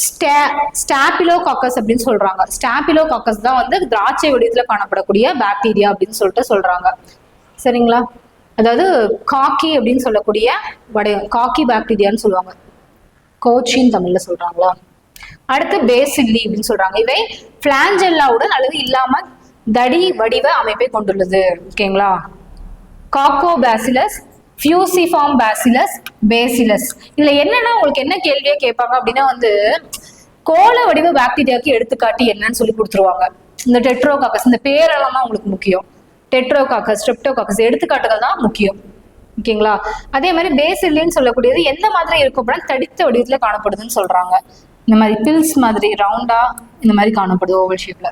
[SPEAKER 1] ஸ்டே ஸ்டாபிலோகாக்கஸ் அப்படின்னு சொல்றாங்க. ஸ்டாபிலோகாக்கஸ் தான் வந்து திராட்சை வடிவத்தில் காணப்படக்கூடிய பாக்டீரியா அப்படின்னு சொல்லிட்டு சொல்றாங்க. சரிங்களா? அதாவது காக்கி அப்படின்னு சொல்லக்கூடிய வடை காக்கி பாக்டீரியான்னு சொல்லுவாங்க. கோச்சின்னு தமிழ்ல சொல்றாங்களா? அடுத்து பேசில்லி அப்படின்னு சொல்றாங்க. இவை பிளாஞ்செல்லாவுடன் அல்லது இல்லாம தடி வடிவ அமைப்பை கொண்டுள்ளது. ஓகேங்களா? Coccobacillus fusiform bacillus bacillus. இதுல என்னன்னா உங்களுக்கு என்ன கேள்வியா கேட்பாங்க அப்படின்னா வந்து கோள வடிவ பாக்டீரியாவுக்கு எடுத்துக்காட்டி என்னன்னு சொல்லி கொடுத்துருவாங்க. இந்த டெட்ரோகாக்கஸ் இந்த பேரெல்லாம் தான் உங்களுக்கு முக்கியம். டெட்ரோகாக்கஸ் ஸ்ட்ரெப்டோகாக்கஸ் எடுத்துக்காட்டுகள் தான் முக்கியம். ஓகேங்களா? அதே மாதிரி பேசில்லின்னு சொல்லக்கூடியது எந்த மாதிரி இருக்கும் அப்படின்னா தடித்த வடிவத்துல காணப்படுதுன்னு சொல்றாங்க. இந்த மாதிரி பில்ஸ் மாதிரி ரவுண்டா இந்த மாதிரி காணப்படுது ஓவல் ஷேப்ல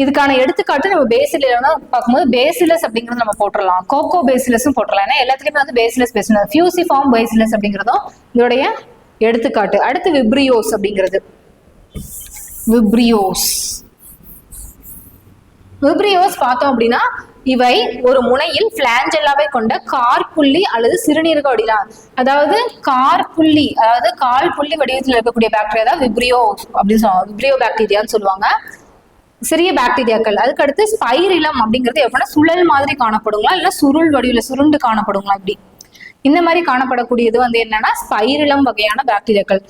[SPEAKER 1] இதுக்கான எடுத்துக்காட்டு நம்ம பேசில பார்க்கும்போது பேசிலஸ் அப்படிங்கறது நம்ம போட்டுடலாம் கோகோ பேசிலஸும் போட்டுடலாம் ஏன்னா எல்லாத்துலயுமே வந்து பேசிலஸ் பேசணும் ஃபியூசி ஃபார்ம் பேசிலஸ் அப்படிங்கிறதும் இதோடைய எடுத்துக்காட்டு. அடுத்து விப்ரியோஸ் அப்படிங்கிறது. விப்ரியோஸ் விப்ரியோஸ் பார்த்தோம் அப்படின்னா இவை ஒரு முனையில் பிளாஞ்செல்லாவை கொண்ட கார்புள்ளி அல்லது சிறுநீரக வடிலாம் அதாவது கார் புள்ளி அதாவது கால் புள்ளி வடிவத்தில் இருக்கக்கூடிய பாக்டீரியா தான் விப்ரியோ அப்படின்னு சொல்லுவாங்க விப்ரியோ பாக்டீரியான்னு சொல்லுவாங்க. சிறிய பாக்டீரியாக்கள் அதுக்கு அடுத்து ஸ்பைரிலம் அப்படிங்கிறது எப்படின்னா சுழல் மாதிரி காணப்படுங்களா? இல்ல சுருள் வடிவில் சுருண்டு காணப்படுங்களா? இப்படி. இந்த மாதிரி காணப்படக்கூடியது வந்து என்னன்னா ஸ்பைரிலம் வகையான பாக்டீரியாக்கள்.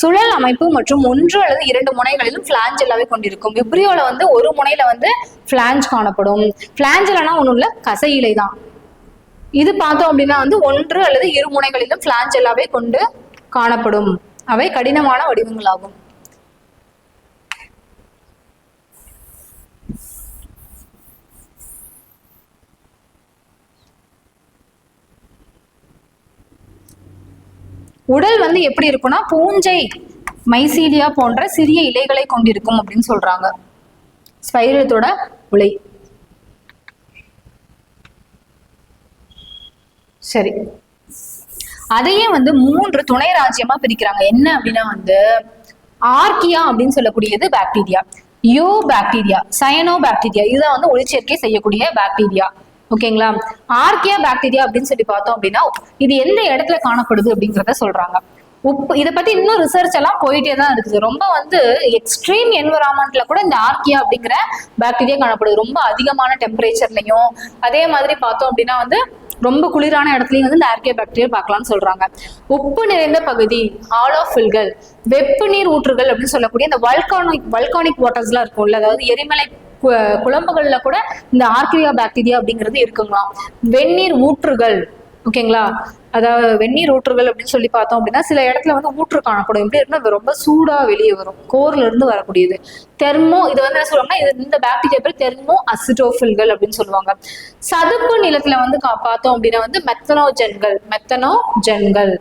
[SPEAKER 1] சுழல் அமைப்பு மற்றும் ஒன்று அல்லது இரண்டு முனைகளிலும் பிளாஞ்செல்லாவை கொண்டிருக்கும். விப்ரியோல வந்து ஒரு முனையில வந்து பிளாஞ்ச் காணப்படும். பிளாஞ்செல்லானா ஒன்றும் இல்லை கசை இலை தான். இது பார்த்தோம் அப்படின்னா வந்து ஒன்று அல்லது இரு முனைகளிலும் பிளாஞ்செல்லாவை கொண்டு காணப்படும். அவை கடினமான வடிவங்களாகும். உடல் வந்து எப்படி இருக்கும்னா பூஞ்சை மைசீலியா போன்ற சிறிய இலைகளை கொண்டிருக்கும் அப்படின்னு சொல்றாங்க. ஸ்பைரத்தோட உலை. சரி. அதையே வந்து மூன்று துணை ராஜ்யமா பிரிக்கிறாங்க. என்ன அப்படின்னா வந்து ஆர்கியா அப்படின்னு சொல்லக்கூடியது bacteria eubacteria cyanobacteria இதுதான் வந்து ஒளிச்சேர்க்கை செய்யக்கூடிய பாக்டீரியா ஓகேங்களா? ஆர்கியா பாக்டீரியா அப்படின்னு சொல்லி பார்த்தோம் அப்படின்னா இது எந்த இடத்துல காணப்படுது அப்படிங்கிறத சொல்றாங்க. உப்பு இதை பத்தி இன்னும் ரிசர்ச் எல்லாம் போயிட்டே தான் இருக்குது. ரொம்ப வந்து எக்ஸ்ட்ரீம் என்வரான்மெண்ட்ல கூட இந்த ஆர்கியா அப்படிங்கிற பாக்டீரியா காணப்படுது. ரொம்ப அதிகமான டெம்பரேச்சர்லயும் அதே மாதிரி பார்த்தோம் அப்படின்னா வந்து ரொம்ப குளிரான இடத்துலயும் வந்து இந்த ஆர்கே பாக்டீரியா பார்க்கலாம்னு சொல்றாங்க. உப்பு நிறைந்த பகுதி ஆலோஃபில்கள் வெப்பு நீர் ஊற்றுகள் அப்படின்னு சொல்லக்கூடிய இந்த வல்கானிக் வல்கானிக் வாட்டர்ஸ்லாம் இருக்கும்ல அதாவது எரிமலை குழம்புகள்ல கூட இந்த ஆர்கிரியா பாக்டீரியா அப்படிங்கிறது இருக்குங்களாம். வெந்நீர் ஊற்றுகள் ஓகேங்களா? அதாவது வெந்நீர் ஊற்றுகள் அப்படின்னு சொல்லி பார்த்தோம் அப்படின்னா சில இடத்துல வந்து ஊற்று காணப்படும். எப்படி இருக்குன்னா ரொம்ப சூடா வெளியே வரும். கோர்ல இருந்து வரக்கூடியது. தெர்மோ இது வந்து என்ன சொல்லுவாங்கன்னா இது இந்த பாக்டீரியா பேர் தெர்மோ அசிட்டோஃபில்கள் அப்படின்னு சொல்லுவாங்க. சதுப்பு நிலத்துல வந்து பார்த்தோம் அப்படின்னா வந்து மெத்தனோஜென்கள் மெத்தனோஜென்கள்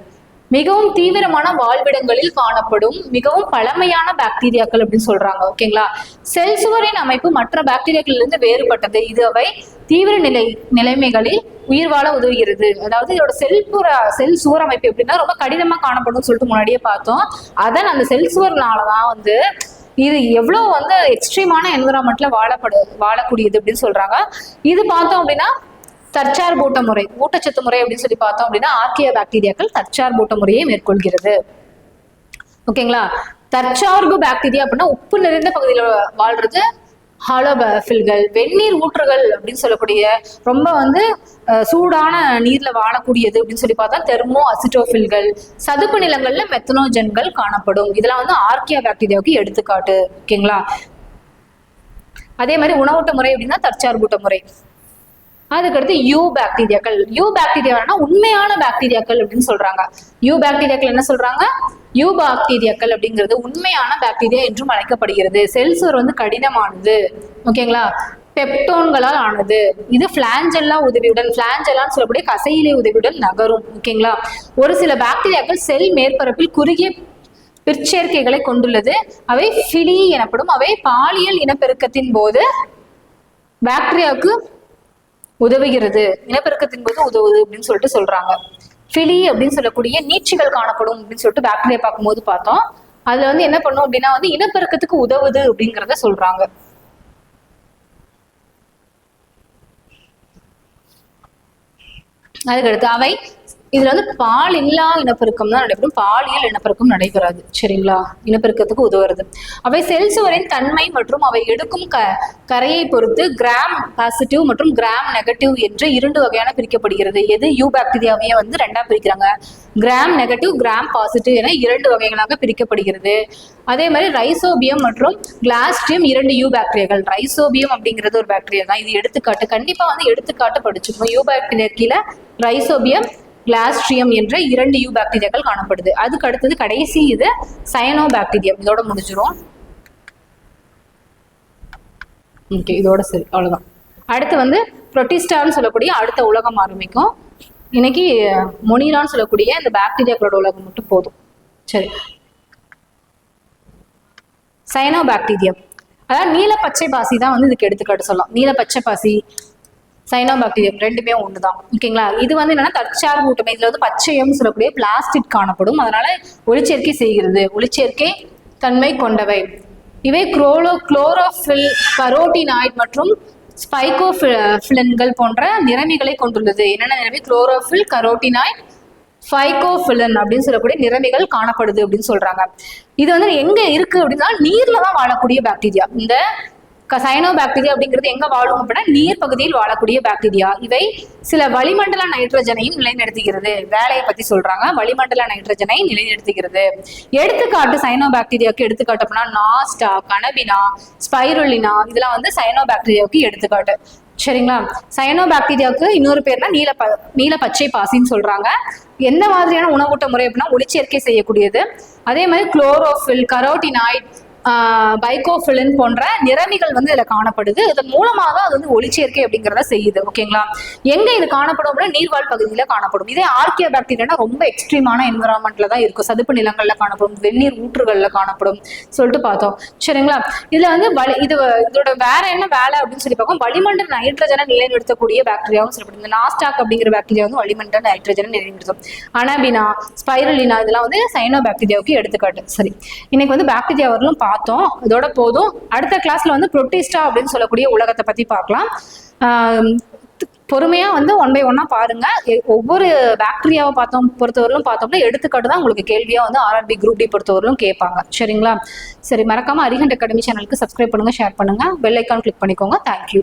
[SPEAKER 1] மிகவும் தீவிரமான வாழ்விடங்களில் காணப்படும் மிகவும் பழமையான பாக்டீரியாக்கள் அப்படின்னு சொல்றாங்க ஓகேங்களா செல் சுவரின் அமைப்பு மற்ற பாக்டீரியாக்களிலிருந்து வேறுபட்டது. இது அவை தீவிர நிலை நிலைமைகளில் உயிர் வாழ உதவுகிறது. அதாவது இதோட செல்புற செல் சுவர் அமைப்பு எப்படின்னா ரொம்ப கடினமா காணப்படும்னு சொல்லிட்டு முன்னாடியே பார்த்தோம். அதன் அந்த செல் சுவர்னாலதான் வந்து இது எவ்வளவு வந்து எக்ஸ்ட்ரீமான என்விரான்மெண்ட்ல வாழப்படு வாழக்கூடியது அப்படின்னு சொல்றாங்க. இது பார்த்தோம் அப்படின்னா தற்சார்பூட்ட முறை ஊட்டச்சத்து முறை அப்படின்னு சொல்லி பார்த்தோம் அப்படின்னா ஆர்கிய பாக்டீரியாக்கள் தற்சார் முறையை மேற்கொள்கிறது. ஓகேங்களா? தற்சார்பு பாக்டீரியா அப்படின்னா உப்பு நிறைந்த பகுதியில் வாழ்றது ஹாலோபஃபில்கள் வெந்நீர் ஊற்றுகள் அப்படின்னு சொல்லக்கூடிய ரொம்ப வந்து சூடான நீர்ல வாழக்கூடியது அப்படின்னு சொல்லி பார்த்தா தெர்மோ அசிட்டோஃபில்கள் சதுப்பு நிலங்கள்ல மெத்தனோஜன்கள் காணப்படும். இதெல்லாம் வந்து ஆர்கியா பாக்டீரியாவுக்கு எடுத்துக்காட்டு. ஓகேங்களா? அதே மாதிரி உணவூட்ட முறை அப்படின்னா தற்சார்பூட்ட முறை. அதுக்கடுத்து யூ பாக்டீரியாக்கள். யூ பாக்டீரியானா உண்மையான பாக்டீரியாக்கள் அப்படின்னு சொல்றாங்க. யூ பாக்டீரியாக்கள் என்ன சொல்றாங்க? யூ பாக்டீரியாக்கள் அப்படிங்கிறது உண்மையான பாக்டீரியா என்றும் அழைக்கப்படுகிறது. செல்சுவர் வந்து கடினமானது. ஓகேங்களா? பெப்டோன்களால் ஆனது. இது பிளாஞ்செல்லா உதவியுடன் பிளாஞ்செல்லான்னு சொல்லக்கூடிய கசையிலை உதவியுடன் நகரும். ஓகேங்களா? ஒரு சில பாக்டீரியாக்கள் செல் மேற்பரப்பில் குறுகிய பிற்சேர்க்கைகளை கொண்டுள்ளது. அவை ஃபிலி எனப்படும் அவை பாலியல் இனப்பெருக்கத்தின் போது பாக்டீரியாவுக்கு உதவுகிறது. இனப்பெருக்கத்தின் போது உதவுது அப்படின்னு சொல்லிட்டு சொல்றாங்க. ஃபிலி அப்படின்னு சொல்லக்கூடிய நீட்சிகள் காணப்படும் அப்படின்னு சொல்லிட்டு பாக்டீரியா பார்க்கும்போது பார்த்தோம். அதுல வந்து என்ன பண்ணும் அப்படின்னா வந்து இனப்பெருக்கத்துக்கு உதவுது அப்படிங்கிறத சொல்றாங்க. அதுக்கடுத்து அவை இதுல வந்து பால் இல்லா இனப்பெருக்கம் தான் நடைபெறும். பாலியல் இனப்பெருக்கம் நடைபெறாது. சரிங்களா? இனப்பெருக்கத்துக்கு உதவுறது. அவை செல் சுவரின் தன்மை மற்றும் அவை எடுக்கும் க கரையை பொறுத்து கிராம் பாசிட்டிவ் மற்றும் கிராம் நெகட்டிவ் என்று இரண்டு வகையான பிரிக்கப்படுகிறது. எது? யூ பாக்டீரியாவையே வந்து ரெண்டா பிரிக்கிறாங்க. கிராம் நெகட்டிவ் கிராம் பாசிட்டிவ் என இரண்டு வகைகளாக பிரிக்கப்படுகிறது. அதே மாதிரி ரைசோபியம் மற்றும் கிளாஸ்டியம் இரண்டு யூ பாக்டீரியாக்கள் ரைசோபியம் அப்படிங்கிறது ஒரு பாக்டீரியா தான். இது எடுத்துக்காட்டு. கண்டிப்பா வந்து எடுத்துக்காட்டு படிச்சுக்கணும். யூ பாக்டீரியா கீழே ரைசோபியம் கிளாஸ்ட்ரியம் என்ற இரண்டு யூ பாக்டீரியாக்கள் காணப்படுது. அதுக்கு அடுத்தது கடைசி இது சயனோ பாக்டீரியம் இதோட முடிஞ்சிரும். ஓகே இதோட சரி அவ்வளவுதான். அடுத்து வந்து புரோட்டிஸ்டான்னு சொல்லக்கூடிய அடுத்த உலகம் ஆரம்பிக்கும். இன்னைக்கு மொனிலான்னு சொல்லக்கூடிய இந்த பாக்டீரியாக்களோட உலகம் மட்டும் போதும். சரி. சைனோ பாக்டீரியம் அதாவது நீல பச்சை பாசி தான் வந்து இதுக்கு எடுத்துக்காட்டு சொல்லலாம். நீல பச்சை பாசி சைனோபாக்டீரியம் ரெண்டுமே ஒன்று தான் ஓகேங்களா? இது வந்து என்னன்னா தற்சார் ஊட்டமை. இதில் வந்து பச்சையம் சொல்லக்கூடிய பிளாஸ்டிக் காணப்படும். அதனால ஒளிச்சேர்க்கை செய்கிறது. ஒளிச்சேர்க்கை தன்மை கொண்டவை. இவை குரோலோ குளோரோஃபில் கரோட்டினாய்ட் மற்றும் ஸ்பைகோஃபிலன்கள் போன்ற நிறமிகளை கொண்டுள்ளது. என்னென்ன நிறமி? குளோரோஃபில் கரோட்டினாய்ட் ஃபைகோஃபிலன் அப்படின்னு சொல்லக்கூடிய நிறமிகள் காணப்படுது அப்படின்னு சொல்றாங்க. இது வந்து எங்க இருக்கு அப்படின்னா நீர்ல தான் வாழக்கூடிய பாக்டீரியா இந்த சைனோ பாக்டீரியா அப்படிங்கிறது எங்க வாழும் அப்படின்னா நீர் பகுதியில் வாழக்கூடிய பாக்டீரியா இவை சில வளிமண்டல நைட்ரஜனையும் நிலைநிறுத்துகிறது. வேலையை பத்தி சொல்றாங்க. வளிமண்டல நைட்ரஜனை நிலைநிறுத்துகிறது. எடுத்துக்காட்டு சைனோ பாக்டீரியாவுக்கு எடுத்துக்காட்டு அப்படின்னா நாஸ்டா கனவினா ஸ்பைருலினா இதெல்லாம் வந்து சைனோ பாக்டீரியாவுக்கு எடுத்துக்காட்டு. சரிங்களா? சயனோ பாக்டீரியாவுக்கு இன்னொரு பேர்னா நீல ப நீல பச்சை பாசின்னு சொல்றாங்க. எந்த மாதிரியான உணவூட்ட முறை அப்படின்னா ஒளிச்சேர்க்கை செய்யக்கூடியது. அதே மாதிரி குளோரோஃபில் கரோட்டினாய்ட் பைகோஃபிலின் போன்ற நிறமிகள் வந்து இதுல காணப்படுது. இதன் மூலமாக அது வந்து ஒளிச்சேர்க்கை அப்படிங்கிறத செய்யுது. ஓகேங்களா? எங்க இது காணப்படும் அப்படின்னா நீர்வாழ் பகுதியில காணப்படும். இதே ஆர்கியா பாக்டீரியானா ரொம்ப எக்ஸ்ட்ரீமான என்விரான்மெண்ட்ல தான் இருக்கும் சதுப்பு நிலங்கள்ல காணப்படும். வெந்நீர் ஊற்றுகள்ல காணப்படும். சொல்லிட்டு பார்த்தோம். சரிங்களா? இதுல வந்து வளி இது இதோட வேற என்ன வேலை அப்படின்னு சொல்லி பார்க்கும் வளிமண்டல நைட்ரஜனை நிலைநிறுத்தக்கூடிய பாக்டீரியாவும் சொல்லப்படும் இந்த நாஸ்டாக் அப்படிங்கிற பாக்டீரியா வந்து வளிமண்டல நைட்ரஜனை நிலைநிறுத்தும். அனாபினா ஸ்பைரலினா இதெல்லாம் வந்து சைனோ பாக்டீரியாவுக்கு எடுத்துக்காட்டு. சரி. இன்னைக்கு வந்து பாக்டீரியா வரலும் பார்த்தோம். இதோட போதும். அடுத்த கிளாஸ்ல வந்து புரோட்டிஸ்டா அப்படின்னு சொல்லக்கூடிய உலகத்தை பத்தி பார்க்கலாம். பொறுமையாக பொறுமையா வந்து ஒன் பை ஒன்னா பாருங்க. எ- ஒவ்வொரு பாக்டீரியாவை பார்த்தோம் பொறுத்தவரையிலும் பார்த்தோம்னா எடுத்துக்காட்டு தான் உங்களுக்கு கேள்வியா வந்து ஆர்ஆர்பி குரூப் டி பொறுத்தவரையிலும் கேட்பாங்க. சரிங்களா? சரி மறக்காம அரிகண்ட் அகாடமி சேனலுக்கு சப்ஸ்கிரைப் பண்ணுங்க ஷேர் பண்ணுங்க. பெல் ஐக்கான் கிளிக் பண்ணிக்கோங்க. Thank you